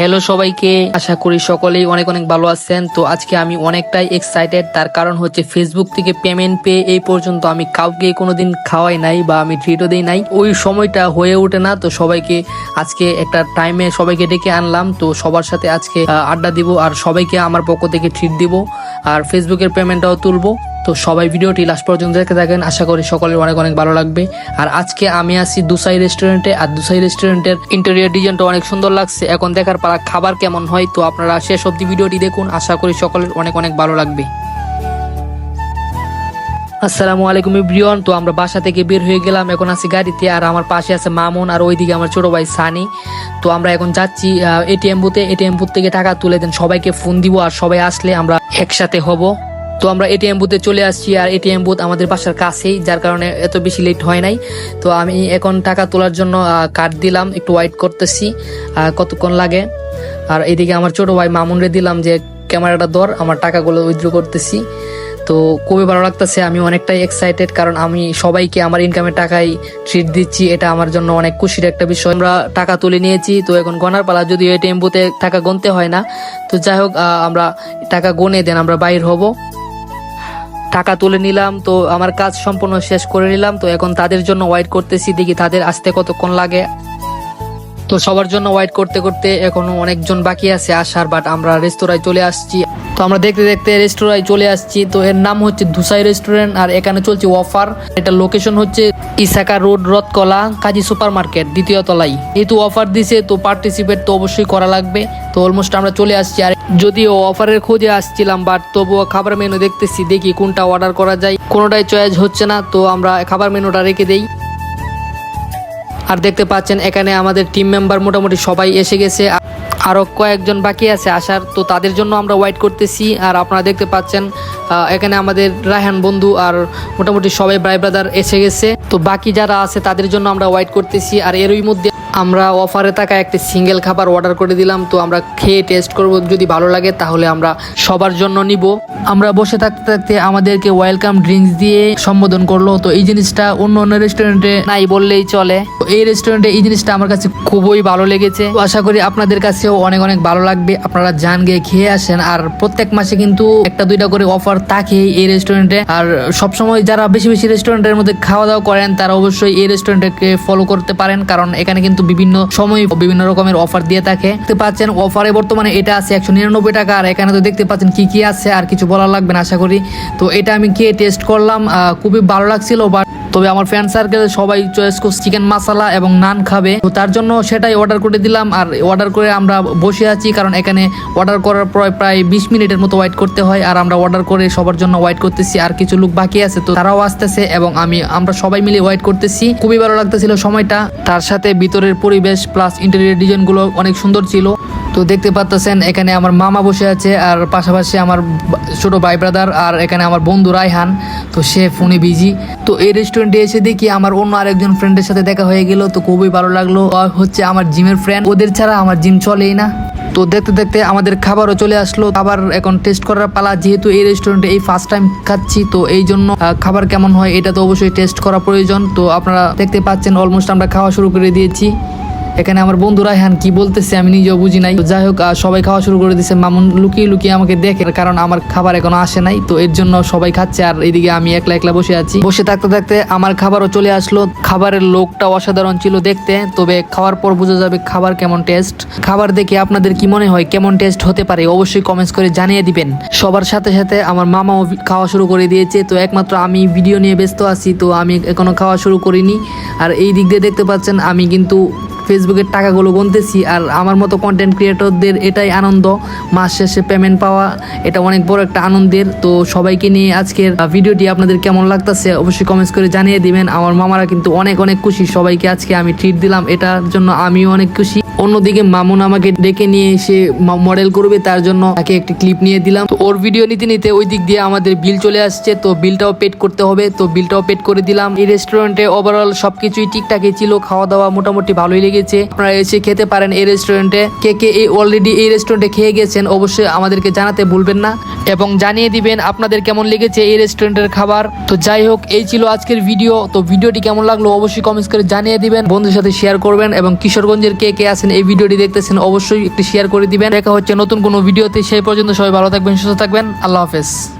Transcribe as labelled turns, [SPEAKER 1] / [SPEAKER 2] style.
[SPEAKER 1] Hello সবাইকে, আশা করি সকলেই অনেক অনেক ভালো আছেন। তো আজকে আমি অনেকটাই এক্সাইটেড তার কারণ হচ্ছে ফেসবুক থেকে পেমেন্ট পেয়ে এই পর্যন্ত আমি কাউকে কোনোদিন খাওয়াই নাই বা আমি ট্রিটও দিই নাই। ওই সময়টা হয়ে ওঠে না, তো সবাইকে আজকে একটা টাইমে সবাইকে ডেকে আনলাম। তো সবার সাথে আজকে আড্ডা দিব আর সবাইকে আমার পক্ষ থেকে ট্রিট দিব। আর ফেসবুকের পেমেন্টটাও তুলবো। তো সবাই ভিডিওটি লাস্ট পর্যন্ত দেখে থাকেন। আশা করি সকলের অনেক অনেক ভালো লাগবে। আর আজকে আমি আছি দুসাই রেস্টুরেন্টে আর দুসাই রেস্টুরেন্টের ইন্টেরিয়ার ডিজাইনটা অনেক সুন্দর লাগছে। এখন দেখার পালা খাবার কেমন হয়, তো আপনারা শেষ অব্দি ভিডিওটি দেখুন। আশা করি সকলের অনেক অনেক ভালো লাগবে। আসসালামু আলাইকুম ইব্রিয়ন তো আমরা বাসা থেকে বের হয়ে গেলাম। এখন আছি গাড়িতে। আর আমার পাশে আছে মামুন। আর ওইদিকে আমার ছোট ভাই সানি। তো আমরা এখন যাচ্ছি এটিএম বুথে এটিএম বুথ থেকে টাকা তুলে দেন। সবাইকে ফোন দিব। আর সবাই আসলে আমরা একসাথে হব। তো আমরা এটিএম বুথে চলে আসছি আর এটিএম বুথ আমাদের বাসার কাছেই, যার কারণে এত বেশি লেট হয় নাই। তো আমি এখন টাকা তোলার জন্য কার্ড দিলাম, একটু ওয়েট করতেছি কতক্ষণ লাগে। আর এদিকে আমার ছোট ভাই মামুনরে দিলাম যে, ক্যামেরাটা ধর, আমার টাকাগুলো উইথড্র করতেছি। তো খুবই ভালো লাগতেছে, আমি অনেকটাই এক্সাইটেড কারণ আমি সবাইকে আমার ইনকামের টাকায় ট্রিট দিচ্ছি, এটা আমার জন্য অনেক খুশির একটা বিষয়। আমরা টাকা তুলে নিয়েছি, তো এখন গনার পালা যদি এটিএম বুথে টাকা গুনতে হয় না, তো যাই হোক আমরা টাকা গুনে দেন, আমরা বাইর হব। টাকা তুলে নিলাম, তো আমার কাজ সম্পূর্ণ শেষ করে নিলাম, তো এখন তাদের জন্য ওয়েট করতেছি, দেখি তাদের আসতে কতক্ষণ লাগে। তো সবার জন্য ওয়েট করতে করতে এখনও অনেকজন বাকি আছে আসার বাট আমরা রেস্তোরাঁয় চলে আসছি। তো আমরা দেখতে দেখতে রেস্তোরাঁয় চলে আসছি। তো এর নাম হচ্ছে ধুসাই রেস্টুরেন্ট আর এখানে চলছে অফার এটা লোকেশন হচ্ছে ইসাকা রোড রথকলা, কাজী সুপার মার্কেট দ্বিতীয় তলায়। যেহেতু অফার দিছে, তো পার্টিসিপেট তো অবশ্যই করা লাগবে। তো অলমোস্ট আমরা চলে আসছি। আর যদিও অফারের খোঁজে আসছিলাম বাট তবুও খাবার মেনু দেখতেছি, দেখি কোনটা অর্ডার করা যায়। কোনোটাই চয়েস হচ্ছে না, তো আমরা খাবার মেনুটা রেখে দেই। আর দেখতে পাচ্ছেন, এখানে আমাদের টিম মেম্বার মোটামুটি সবাই এসে গেছে। আরও আরও কয়েকজন বাকি আছে আসার, তো তাদের জন্য আমরা ওয়েট করতেছি। আর আপনারা দেখতে পাচ্ছেন এখানে আমাদের রায়হান বন্ধু আর মোটামুটি সবাই ব্রাই ব্রাদার এসে গেছে। তো বাকি যারা আছে, তাদের জন্য আমরা ওয়েট করতেছি। আর এরই মধ্যে আমরা অফারে থাকা একটি সিঙ্গেল খাবার অর্ডার করে দিলাম, তো আমরা খেয়ে টেস্ট করব। যদি ভালো লাগে, তাহলে আমরা সবার জন্য নিব। আমরা বসে থাকতে থাকতে আমাদেরকে ওয়েলকাম ড্রিঙ্কস দিয়ে সম্বোধন করল। তো এই জিনিসটা অন্য অন্য রেস্টুরেন্টে নাই বললেই চলে। তো এই রেস্টুরেন্টে এই জিনিসটা আমার কাছে খুবই ভালো লেগেছে। তো আশা করি আপনাদের কাছেও অনেক অনেক ভালো লাগবে। আপনারা যান গিয়ে খেয়ে আসেন। আর প্রত্যেক মাসে কিন্তু একটা দুইটা করে অফার থাকে এই রেস্টুরেন্টে আর সবসময় যারা বেশি বেশি রেস্টুরেন্টের মধ্যে খাওয়া দাওয়া করেন, তারা অবশ্যই এই রেস্টুরেন্টকে ফলো করতে পারেন। কারণ এখানে কিন্তু বিভিন্ন সময় বিভিন্ন রকমের অফার দিয়ে থাকে। দেখতে পাচ্ছেন অফারে বর্তমানে এটা আছে একশো নিরানব্বই টাকা। আর এখানে তো দেখতে পাচ্ছেন কি কি আছে, আর কিছু বলার লাগবে না, আশা করি। তো এটা আমি খেয়ে টেস্ট করলাম খুবই ভালো লাগছিল বাট তবে আমার ফ্রেন্ড সার্কেল সবাই চয়েস করছে চিকেন মশলা এবং নান খাবে। তো তার জন্য সেটাই অর্ডার করে দিলাম, আর অর্ডার করে আমরা বসে আছি, কারণ এখানে অর্ডার করার পর প্রায় বিশ মিনিটের মতো ওয়েট করতে হয়, আর আমরা অর্ডার করে সবার জন্য ওয়েট করতেছি, আর কিছু লোক বাকি আছে, তো তারাও আসতেছে এবং আমি, আমরা সবাই মিলে ওয়েট করতেছি। খুবই ভালো লাগতেছিল সময়টা। তার সাথে ভিতরের পরিবেশ প্লাস ইন্টেরিয়ার ডিজাইনগুলো অনেক সুন্দর ছিল। তো দেখতে পাচ্ছেন এখানে আমার মামা বসে আছে আর পাশাপাশি আমার ছোট ভাই ব্রাদার আর এখানে আমার বন্ধু রায়হান। তো সে ফোনে বিজি তো এই রেস্টুরেন্টে এসে দেখি আমার অন্য আরেকজন ফ্রেন্ডের সাথে দেখা হয়ে গেল, তো খুবই ভালো লাগল। হচ্ছে আমার জিমের ফ্রেন্ড ওদের ছাড়া আমার জিম চলেই না। তো দেখতে দেখতে আমাদের খাবারও চলে আসলো। খাবার এখন টেস্ট করার পালা। যেহেতু এই রেস্টুরেন্টে এই ফার্স্ট টাইম খাচ্ছি, তো এই জন্য খাবার কেমন হয় এটা তো অবশ্যই টেস্ট করা প্রয়োজন। তো আপনারা দেখতে পাচ্ছেন অলমোস্ট আমরা খাওয়া শুরু করে দিয়েছি। এখানে আমার বন্ধু রায়হান কি বলতেছে আমি নিজেও বুঝি নাই। যাই হোক সবাই খাওয়া শুরু করে দিয়েছে মামুন লুকিয়ে লুকিয়ে আমাকে দেখে, কারণ আমার খাবার এখনও আসে নাই। তো এর জন্য সবাই খাচ্ছে, আর এদিকে আমি একলা একলা বসে আছি। বসে থাকতে থাকতে আমার খাবারও চলে আসলো। খাবারের লোকটা অসাধারণ ছিল দেখতে, তবে খাওয়ার পর বোঝা যাবে খাবার কেমন টেস্ট। খাবার দেখে আপনাদের কি মনে হয়, কেমন টেস্ট হতে পারে? অবশ্যই কমেন্টস করে জানিয়ে দিবেন। সবার সাথে সাথে আমার মামাও খাওয়া শুরু করে দিয়েছে। তো একমাত্র আমি ভিডিও নিয়ে ব্যস্ত আছি, তো আমি এখনও খাওয়া শুরু করিনি। আর এই দিক দিয়ে দেখতে পাচ্ছেন, আমি কিন্তু ফেসবুকের টাকাগুলো গুনতেছি আর আমার মতো কন্টেন্ট ক্রিয়েটরদের এটাই আনন্দ। মাস শেষে পেমেন্ট পাওয়া, এটা অনেক বড় একটা আনন্দের। তো সবাইকে নিয়ে আজকের ভিডিওটি আপনাদের কেমন লাগতেছে অবশ্যই কমেন্টস করে জানিয়ে দিবেন। আমার মামারা কিন্তু অনেক অনেক খুশি। সবাইকে আজকে আমি ট্রিট দিলাম। এটার জন্য আমিও অনেক খুশি। অন্যদিকে মামুন আমাকে ডেকে নিয়ে এসে মডেল করবে। তার জন্য তাকে একটি ক্লিপ নিয়ে দিলাম। তো ওর ভিডিও নিতে নিতে ওই দিক দিয়ে আমাদের বিল চলে আসছে। তো বিলটাও পেড করতে হবে। তো বিলটাও পেড করে দিলাম। এই রেস্টুরেন্টে ওভারঅল সবকিছুই ঠিকঠাকই ছিল। খাওয়া দাওয়া মোটামুটি ভালোই লেগেছে। গেছে আপনারা এসে খেতে পারেন এই রেস্টুরেন্টে কে কে এই অলরেডি এই রেস্টুরেন্টে খেয়ে গেছেন অবশ্যই আমাদেরকে জানাতে ভুলবেন না। এবং জানিয়ে দিবেন আপনাদের কেমন লেগেছে এই রেস্টুরেন্টের খাবার। তো যাই হোক, এই ছিল আজকের ভিডিও তো ভিডিওটি কেমন লাগল অবশ্যই কমেন্টস করে জানিয়ে দিবেন। বন্ধুদের সাথে শেয়ার করবেন এবং কিশোরগঞ্জের কে কে আছেন এই ভিডিওটি দেখতেছেন অবশ্যই একটি শেয়ার করে দিবেন। দেখা হচ্ছে নতুন কোনো ভিডিওতে সেই পর্যন্ত সবাই ভালো থাকবেন, সুস্থ থাকবেন। আল্লাহ হাফেজ।